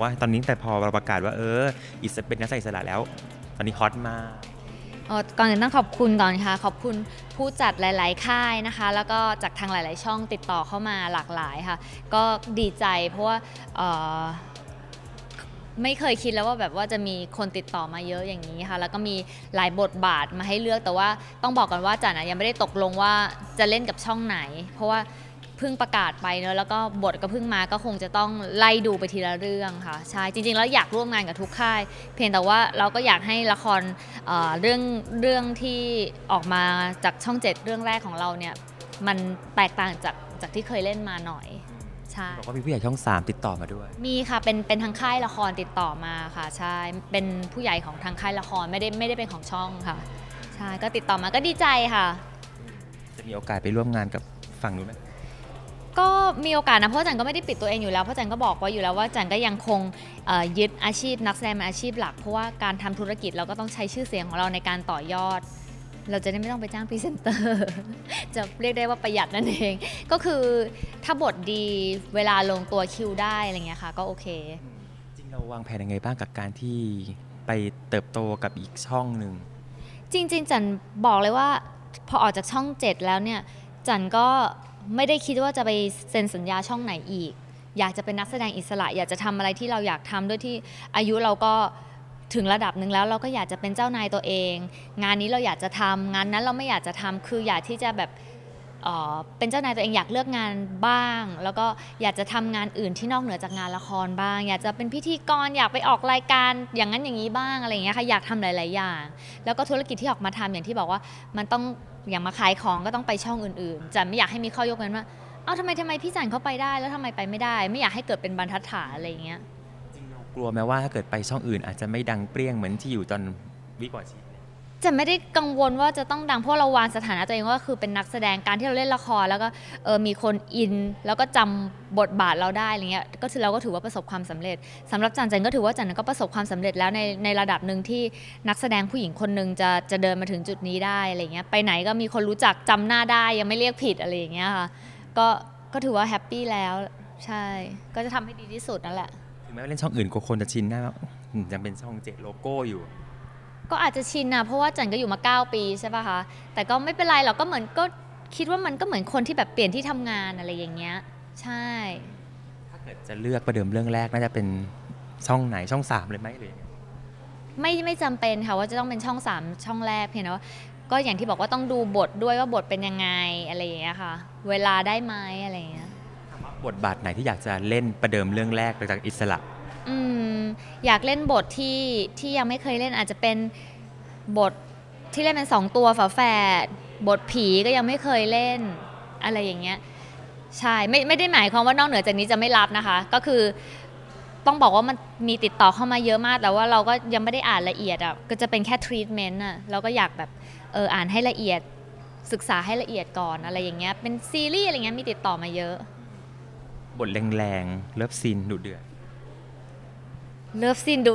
ว่าตอนนี้แต่พอเราประกาศว่าเอออิสระเป็นนักแสดงอิสระแล้ว ตอนนี้ฮอตมากเอ่อก่อนอื่นต้องขอบคุณก่อนค่ะ ขอบคุณผู้จัดหลาย ๆ ค่ายนะคะ แล้วก็จากทางหลาย ๆ ช่องติดต่อเข้ามาหลากหลายค่ะ ก็ดีใจเพราะว่าไม่เคยคิดแล้วว่าแบบว่าจะมีคนติดต่อมาเยอะอย่างนี้ค่ะ แล้วก็มีหลายบทบาทมาให้เลือกแต่ว่าต้องบอกก่อนว่าจันะยังไม่ได้ตกลงว่าจะเล่นกับช่องไหน เพราะว่า เพิ่งประกาศไปเนอะแล้วก็บทก็เพิ่งมาก็คงจะต้องไล่ดูไปทีละเรื่องค่ะใช่จริง ๆ แล้วอยากร่วมงานกับทุกค่าย เพียงแต่ว่าเราก็อยากให้ละครเอ่อเรื่องเรื่องที่ออกมาจากช่องเจ็ดเรื่องแรกของเราเนี่ยมันแตกต่างจากจากที่เคยเล่นมาหน่อยใช่บอกว่ามีผู้ใหญ่ช่อง 3 ติดต่อมาด้วย มีค่ะเป็นเป็นทางค่ายละครติดต่อมาค่ะใช่เป็นผู้ใหญ่ของทางค่ายละครไม่ได้ไม่ได้เป็นของช่องค่ะใช่ก็ติดต่อมาก็ดีใจค่ะ จะมีโอกาสไปร่วมงานกับฝั่งนู้นไหม ก็มีโอกาสนะเพราะจันก็ไม่ได้ปิดตัวเองอยู่แล้วเพราะจันก็บอกไว้อยู่แล้วว่าจันก็ยังคงเอ่อยึดอาชีพนักแสดงเป็นอาชีพหลัก เพราะว่าการทำธุรกิจเราก็ต้องใช้ชื่อเสียงของเราในการต่อยอด เราจะได้ไม่ต้องไปจ้างพรีเซนเตอร์ จะเรียกได้ว่าประหยัดนั่นเอง ก็คือถ้าบทดีเวลาลงตัวคิวได้อะไรเงี้ยค่ะ ก็โอเค จริงเราวางแผนยังไงบ้างกับการที่ไปเติบโตกับอีกช่องหนึ่งจริง ๆ จันบอกเลยว่าพอออกจากช่องเจ็ดแล้วเนี่ยจันก็ ไม่ได้คิดว่าจะไปเซ็นสัญญาช่องไหนอีก อยากจะเป็นนักแสดงอิสระ อยากจะทำอะไรที่เราอยากทำด้วยที่อายุเราก็ถึงระดับหนึ่งแล้วเราก็อยากจะเป็นเจ้านายตัวเอง งานนี้เราอยากจะทำงานนั้นเราไม่อยากจะทำคืออยากที่จะแบบ เป็นเจ้านายตัวเองอยากเลือกงานบ้าง แล้วก็อยากจะทำงานอื่นที่นอกเหนือจากงานละครบ้าง อยากจะเป็นพิธีกรอยากไปออกรายการอย่างนั้นอย่างนี้บ้างอะไรอย่างเงี้ยค่ะอยากทำหลาย ๆ อย่าง แล้วก็ธุรกิจที่ออกมาทำอย่างที่บอกว่ามันต้องอย่างมาขายของก็ต้องไปช่องอื่น ๆจันไม่อยากให้มีข้อยกเว้นว่าเอ้าทำไมทำไมพี่จันเขาไปได้ แล้วทำไมไปไม่ได้ ไม่อยากให้เกิดเป็นบรรทัดฐานอะไรอย่างเงี้ยกลัวไหมว่าถ้าเกิดไปช่องอื่น อาจจะไม่ดังเปรี้ยงเหมือนที่อยู่ตอนวิกหมอชี จะไม่ได้กังวลว่าจะต้องดังเพราะเราวางสถานะตัวเองว่าคือเป็นนักแสดงการที่เราเล่นละครแล้วก็เออมีคนอิน แล้วก็จำบทบาทเราได้อะไรเงี้ยก็คือเราก็ถือว่าประสบความสำเร็จสำหรับจันจันก็ถือว่าจันก็ประสบความสำเร็จแล้วในในระดับหนึ่งที่นักแสดงผู้หญิงคนหนึ่งจะจะเดินมาถึงจุดนี้ได้อะไรเงี้ยไปไหนก็มีคนรู้จักจำหน้าได้ยังไม่เรียกผิดอะไรอย่างเงี้ยค่ะก็ก็ถือว่าแฮปปี้แล้วใช่ ก็จะทำให้ดีที่สุดนั่นแหละถึงแม้ว่าเล่นช่องอื่นก็คนจะชินได้าอืมยังเป็นช่องเจ็ดโลโก้อยู่ ก็อาจจะชินนะเพราะว่าจันก็อยู่มา 9 ปีใช่ป่ะคะแต่ก็ไม่เป็นไรหรอกก็เหมือนก็คิดว่ามันก็เหมือนคนที่แบบเปลี่ยนที่ทำงานอะไรอย่างเงี้ยใช่ ถ้าเกิดจะเลือกประเดิมเรื่องแรกน่าจะเป็นช่องไหนช่องสามเลยไหมหรือยังไงไม่ไม่จำเป็นค่ะว่าจะต้องเป็นช่อง 3 ช่องแรกเพียงแต่ว่าก็อย่างที่บอกว่าต้องดูบทด้วยว่าบทเป็นยังไงอะไรอย่างเงี้ยค่ะ เวลาได้ไหมอะไรอย่างเงี้ยบทบาทไหนที่อยากจะเล่นประเดิมเรื่องแรกหลังจากอิสระ อืมอยากเล่นบทที่ที่ยังไม่เคยเล่นอาจจะเป็นบทที่เล่นเป็นสองตัวฝาแฝดบทผีก็ยังไม่เคยเล่นอะไรอย่างเงี้ยใช่ไม่ไม่ได้หมายความว่านอกเหนือจากนี้จะไม่รับนะคะ ก็คือต้องบอกว่ามันมีติดต่อเข้ามาเยอะมาก แต่ว่าเราก็ยังไม่ได้อ่านละเอียดอะก็จะเป็นแค่ทรีทเมนต์อะเราก็อยากแบบเอออ่านให้ละเอียดศึกษาให้ละเอียดก่อนอะไรอย่างเงี้ยเป็นซีรีส์อะไรเงี้ยมีติดต่อมาเยอะ บทแรงๆเลิฟซีนดุเดือด เลิฟซีนดู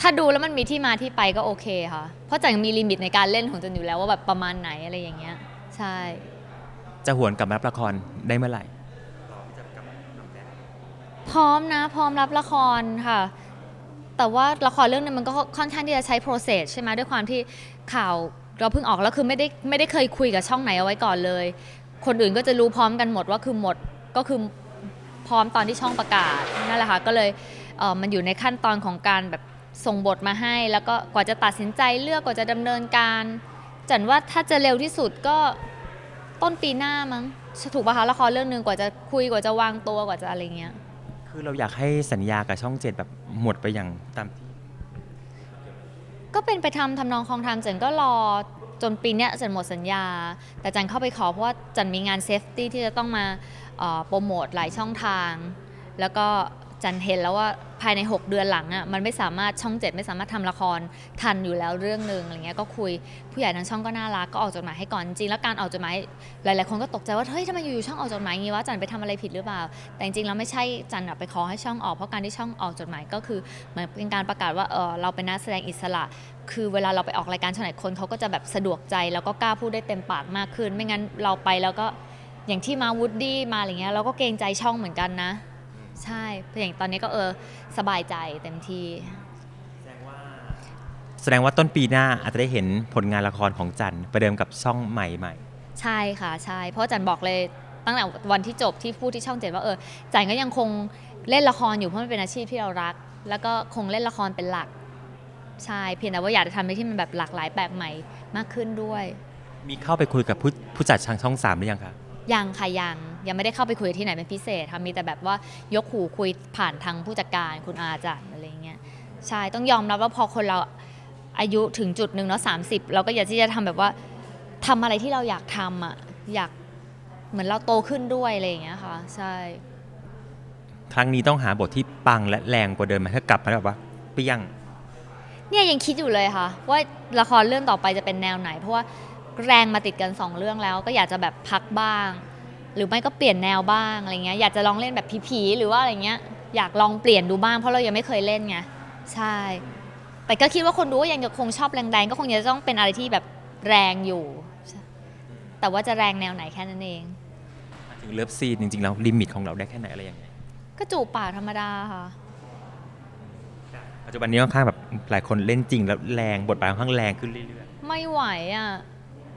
ถ้าดูแล้วมันมีที่มาที่ไปก็โอเคค่ะ เพราะจันมีลิมิตในการเล่นของจันอยู่แล้วว่าแบบประมาณไหนอะไรอย่างเงี้ย ใช่ จะหวนกลับมารับละครได้เมื่อไหร่ พร้อมนะ พร้อมรับละครค่ะ แต่ว่าละครเรื่องนึงมันก็ค่อนข้างที่จะใช้ process ใช่ไหมด้วยความที่ข่าวเราเพิ่งออกแล้วคือไม่ได้ไม่ได้เคยคุยกับช่องไหนเอาไว้ก่อนเลย คนอื่นก็จะรู้พร้อมกันหมดว่าคือหมดก็คือพร้อมตอนที่ช่องประกาศนั่นแหละค่ะก็เลยเอ่อ มันอยู่ในขั้นตอนของการแบบส่งบทมาให้ แล้วก็กว่าจะตัดสินใจเลือกกว่าจะดำเนินการ จันว่าถ้าจะเร็วที่สุดก็ต้นปีหน้ามั้งถูกป่ะคะละครเรื่องหนึ่งกว่าจะคุยกว่าจะวางตัวกว่าจะอะไรเงี้ย คือเราอยากให้สัญญากับช่องเจ็ดแบบหมดไปอย่างตามที่ ก็เป็นไปทำทำนองคลองทำจันก็รอจนปีเนี้ยจันหมดสัญญา แต่จันเข้าไปขอเพราะว่าจันมีงานเซฟตี้ที่จะต้องมาเอ่อโปรโมทหลายช่องทาง แล้วก็ จันเห็นแล้วว่าภายใน 6 เดือนหลังอะมันไม่สามารถช่องเจ็ดไม่สามารถทำละครทันอยู่แล้วเรื่องหนึ่งอะไรเงี้ยก็คุยผู้ใหญ่ทางช่องก็น่ารักก็ออกจดหมายให้ก่อนจริงแล้วการออกจดหมายหลายๆคนก็ตกใจว่าเฮ้ยทำไมอยู่ๆช่องออกจดหมายงี้วะจันไปทำอะไรผิดหรือเปล่า แต่จริงๆแล้วไม่ใช่จันไปขอให้ช่องออกเพราะการที่ช่องออกจดหมายก็คือเหมือนเป็นการประกาศว่าเออเราเป็นนักแสดงอิสระ คือเวลาเราไปออกรายการช่องไหนคนเขาก็จะแบบสะดวกใจแล้วก็กล้าพูดได้เต็มปากมากขึ้น ไม่งั้นเราไปแล้วก็อย่างที่มาวูดดี้มาอะไรเงี้ยเราก็เกรงใจช่องเหมือนกันนะ ใช่อย่างตอนนี้ก็เออสบายใจเต็มที่แสดงว่าต้นปีหน้าอาจจะได้เห็นผลงานละครของจันประเดิมกับช่องใหม่ใหม่ใช่ค่ะใช่เพราะจันบอกเลยตั้งแต่วันที่จบที่พูดที่ช่องเจ็ดว่าเออจันก็ยังคงเล่นละครอยู่เพราะมันเป็นอาชีพที่เรารัก แล้วก็คงเล่นละครเป็นหลักใช่เพียงแต่ว่าอยากจะทำอะไรที่มันแบบหลากหลายแปลกใหม่มากขึ้นด้วย มีเข้าไปคุยกับผู้ผู้จัดทางช่องสามหรือยังคะยังค่ะยัง ยังไม่ได้เข้าไปคุยที่ไหนเป็นพิเศษค่ะมีแต่แบบว่ายกหูคุยผ่านทางผู้จัดการคุณอาจันอะไรเงี้ยใช่ต้องยอมรับว่าพอคนเราอายุถึงจุดหนึ่งเนาะสามสิบเราก็อยากที่จะทำแบบว่าทำอะไรที่เราอยากทำอะอยากเหมือนเราโตขึ้นด้วยอะไรอย่างเงี้ยค่ะใช่ ครั้งนี้ต้องหาบทที่ปังและแรงกว่าเดิมไหมถ้ากลับมาแบบว่าเปรี้ยงเนี่ยยังคิดอยู่เลยค่ะ ว่าละครเรื่องต่อไปจะเป็นแนวไหน เพราะว่าแรงมาติดกันสองเรื่องแล้ว ก็อยากจะแบบพักบ้าง หรือไม่ก็เปลี่ยนแนวบ้างอะไรเงี้ยอยากจะลองเล่นแบบผีๆหรือว่าอะไรเงี้ยอยากลองเปลี่ยนดูบ้างเพราะเรายังไม่เคยเล่นไงใช่ แต่ก็คิดว่าคนดูก็ยังจะคงชอบแรงๆก็คงจะต้องเป็นอะไรที่แบบแรงอยู่ แต่ว่าจะแรงแนวไหนแค่นั้นเองถึงเลิฟซีนจริงๆแล้วลิมิตของเราได้แค่ไหนอะไรยังไงก็จูบปากธรรมดาค่ะปัจจุบันนี้ค่อนข้างแบบหลายคนเล่นจริงแล้วแรงบทบาทค่อนข้างแรงขึ้นเรื่อยไม่ไหวอะ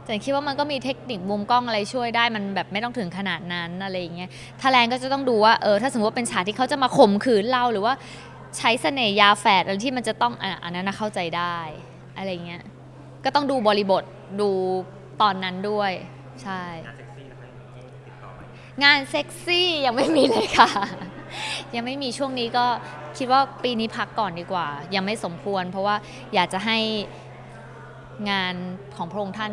แต่คิดว่ามันก็มีเทคนิคมุมกล้องอะไรช่วยได้มันแบบไม่ต้องถึงขนาดนั้นอะไรอย่างเงี้ยถ้าแรงก็จะต้องดูว่าเออถ้าสมมติว่าเป็นฉากที่เขาจะมาข่มขืนเราหรือว่าใช้เสน่ห์ยาแฝดอะไรที่มันจะต้องอันนั้นเข้าใจได้อะไรเงี้ยก็ต้องดูบริบทดูตอนนั้นด้วย ใช่ งานเซ็กซี่ยังไม่มีเลยค่ะ ยังไม่มีช่วงนี้ก็คิดว่าปีนี้พักก่อนดีกว่า ยังไม่สมควร เพราะว่าอยากจะให้งานของพระองค์ท่าน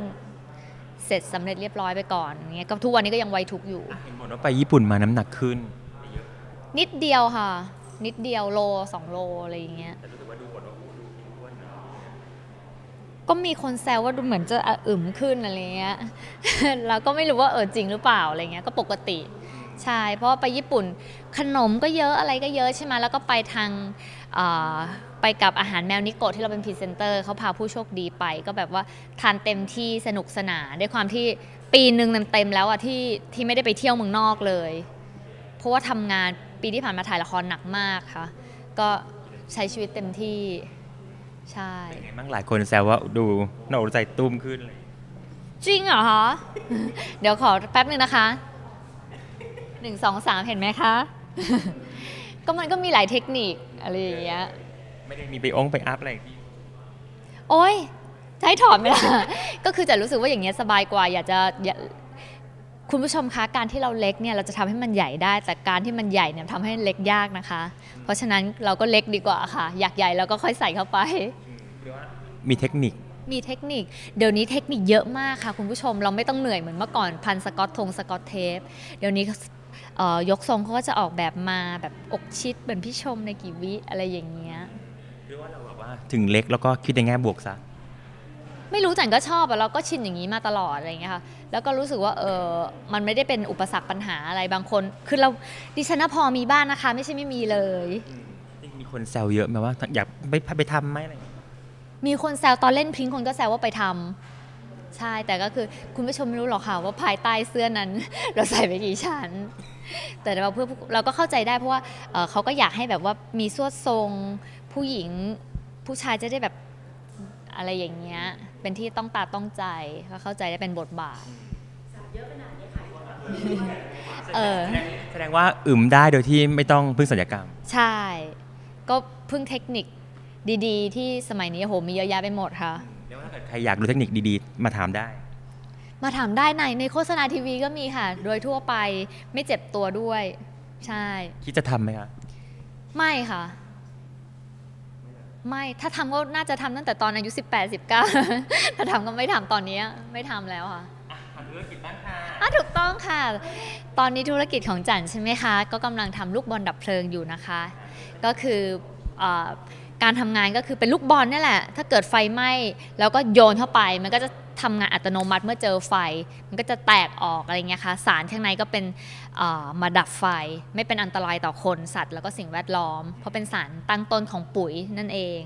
เสร็จสำเร็จเรียบร้อยไปก่อนอย่างเงี้ยก็ทุกวันนี้ก็ยังไวทุกข์อยู่ๆเห็นบอกว่าไปญี่ปุ่นมาน้ำหนักขึ้น นิดเดียวค่ะ นิดเดียวโลสองโลอะไรอย่างเงี้ยแต่รู้สึกว่าดูบทว่าดูอ้วนก็มีคนแซวว่าดูเหมือนจะอึมขึ้นอะไรเงี้ยเราก็ไม่รู้ว่าเออจริงหรือเปล่าอะไรเงี้ยก็ปกติใช่เพราะว่าไปญี่ปุ่นขนมก็เยอะอะไรก็เยอะใช่ไหมแล้วก็ไปทางเอ่อ ไปกับอาหารแมวนิโกะที่เราเป็นพรีเซนเตอร์เขาพาผู้โชคดีไป ก็แบบว่าทานเต็มที่สนุกสนานด้วยความที่ปีหนึ่งเต็มๆแล้วอะที่ที่ไม่ได้ไปเที่ยวเมืองนอกเลย เพราะว่าทำงานปีที่ผ่านมาถ่ายละครหนักมากค่ะ ก็ใช้ชีวิตเต็มที่ใช่เป็นไงบ้างหลายคนแซวว่าดูหน้าอกใจตุ้มขึ้นเลยจริงเหรอคะเดี๋ยวขอแป๊บหนึ่งนะคะหนึ่งสองสามเห็นไหมคะ ก็มันก็มีหลายเทคนิคอะไรอย่างเงี้ย ไม่ได้มีไปองไปอัพอะไรที่โอ้ยจะให้ถอดไหมล่ะ ก็คือจะรู้สึกว่าอย่างเงี้ยสบายกว่า อยากจะอย่าคุณผู้ชมคะการที่เราเล็กเนี่ยเราจะทำให้มันใหญ่ได้ แต่การที่มันใหญ่เนี่ยทำให้เล็กยากนะคะ เพราะฉะนั้นเราก็เล็กดีกว่าค่ะ อยากใหญ่เราก็ค่อยใส่เข้าไปมีเทคนิคมีเทคนิค เดี๋ยวนี้เทคนิคเยอะมากค่ะ คุณผู้ชมเราไม่ต้องเหนื่อยเหมือนเมื่อก่อนพันสกอตทงสกอตเทปเดี๋ยวนี้เอ่อยกทรงเขาก็จะออกแบบมาแบบอกชิดเหมือนพี่ชมในกี่วิอะไรอย่างเงี้ย ถึงเล็กแล้วก็คิดในแง่บวกซะไม่รู้จันก็ชอบอะเราก็ชินอย่างนี้มาตลอดอะไรอย่างเงี้ยค่ะแล้วก็รู้สึกว่าเออมันไม่ได้เป็นอุปสรรคปัญหาอะไรบางคน คือเราดิฉันน่ะพอมีบ้านนะคะ ไม่ใช่ไม่มีเลยมีคนแซวเยอะไหมว่า อยากไปไปทำไหมอะไรอย่างเงี้ยมีคนแซวตอนเล่นพริ้งคนก็แซวว่าไปทำใช่แต่ก็คือคุณผู้ชมไม่รู้หรอกค่ะว่าภายใต้เสื้อนั้น เราใส่ไปกี่ชั้น แต่เราเพื่อเราก็เข้าใจได้เพราะว่าเอ่อเขาก็อยากให้แบบว่ามีสวดทรงผู้หญิง ผู้ชายจะได้แบบอะไรอย่างเงี้ย เป็นที่ต้องตาต้องใจก็เข้าใจได้เป็นบทบาทเออแสดงว่าอึมได้โดยที่ไม่ต้องพึ่งสัญญกรรม ใช่ ก็พึ่งเทคนิคดีๆ ที่สมัยนี้โอ้โหมีเยอะแยะไปหมดค่ะเรียกว่าถ้าเกิดใครอยากรู้เทคนิคดีๆ มาถามได้ มาถามได้ในในโฆษณาทีวีก็มีค่ะ โดยทั่วไปไม่เจ็บตัวด้วย ใช่ คิดจะทำไหมคะไม่ค่ะ ไม่ถ้าทำก็น่าจะทำตั้งแต่ตอนอายุ 18 19 ถ้าทำก็ไม่ทำตอนนี้ไม่ทำแล้วค่ะธุรกิจบ้างค่ะอะถูกต้องค่ะ ตอนนี้ธุรกิจของจันใช่ไหมคะ ก็กำลังทำลูกบอลดับเพลิงอยู่นะคะ ก็คือเออการทำงานก็คือเป็นลูกบอลนี่แหละ ถ้าเกิดไฟไหม้แล้วก็โยนเข้าไปมันก็จะ ทำงานอัตโนมัติเมื่อเจอไฟ มันก็จะแตกออกอะไรเงี้ยค่ะสารข้างในก็เป็นมาดับไฟ ไม่เป็นอันตรายต่อคนสัตว์ แล้วก็สิ่งแวดล้อม เพราะเป็นสารตั้งต้นของปุ๋ยนั่นเอง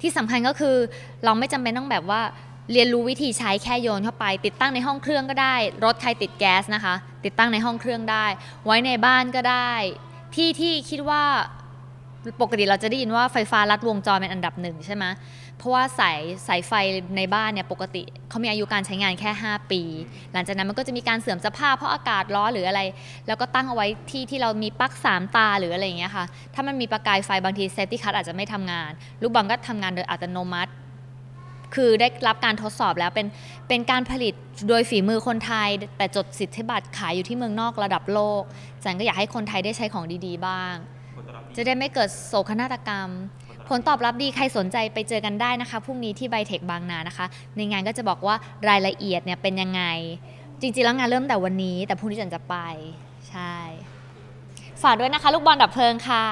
ที่สำคัญก็คือเราไม่จำเป็นต้องแบบว่าเรียนรู้วิธีใช้แค่โยนเข้าไป ติดตั้งในห้องเครื่องก็ได้ รถใครติดแก๊สนะคะ ติดตั้งในห้องเครื่องได้ ไว้ในบ้านก็ได้ ที่ที่คิดว่าปกติเราจะได้ยินว่าไฟฟ้ารัดวงจรเป็นอันดับหนึ่งใช่ไหม เพราะว่าสายสายไฟในบ้านเนี่ยปกติเขามีอายุการใช้งานแค่ 5 ปี หลังจากนั้นมันก็จะมีการเสื่อมสภาพเพราะอากาศร้อนหรืออะไร แล้วก็ตั้งเอาไว้ที่ที่เรามีปลั๊กสามตาหรืออะไรอย่างเงี้ยค่ะ ถ้ามันมีประกายไฟบางทีเซฟตี้คัทอาจจะไม่ทำงาน ลูกบอลก็ทำงานโดยอัตโนมัติ คือได้รับการทดสอบแล้วเป็นเป็นการผลิตโดยฝีมือคนไทย แต่จดสิทธิบัตรขายอยู่ที่เมืองนอกระดับโลกจันก็อยากให้คนไทยได้ใช้ของดีๆ บ้าง จะได้ไม่เกิดโศกนาฏกรรม ผลตอบรับดีใครสนใจไปเจอกันได้นะคะพรุ่งนี้ที่ไบเทคบางนานะคะ ในงานก็จะบอกว่ารายละเอียดเนี่ยเป็นยังไง จริงๆแล้วงานเริ่มแต่วันนี้ แต่พรุ่งนี้จันจะไป ใช่ ฝากด้วยนะคะ ลูกบอลดับเพลิงค่ะ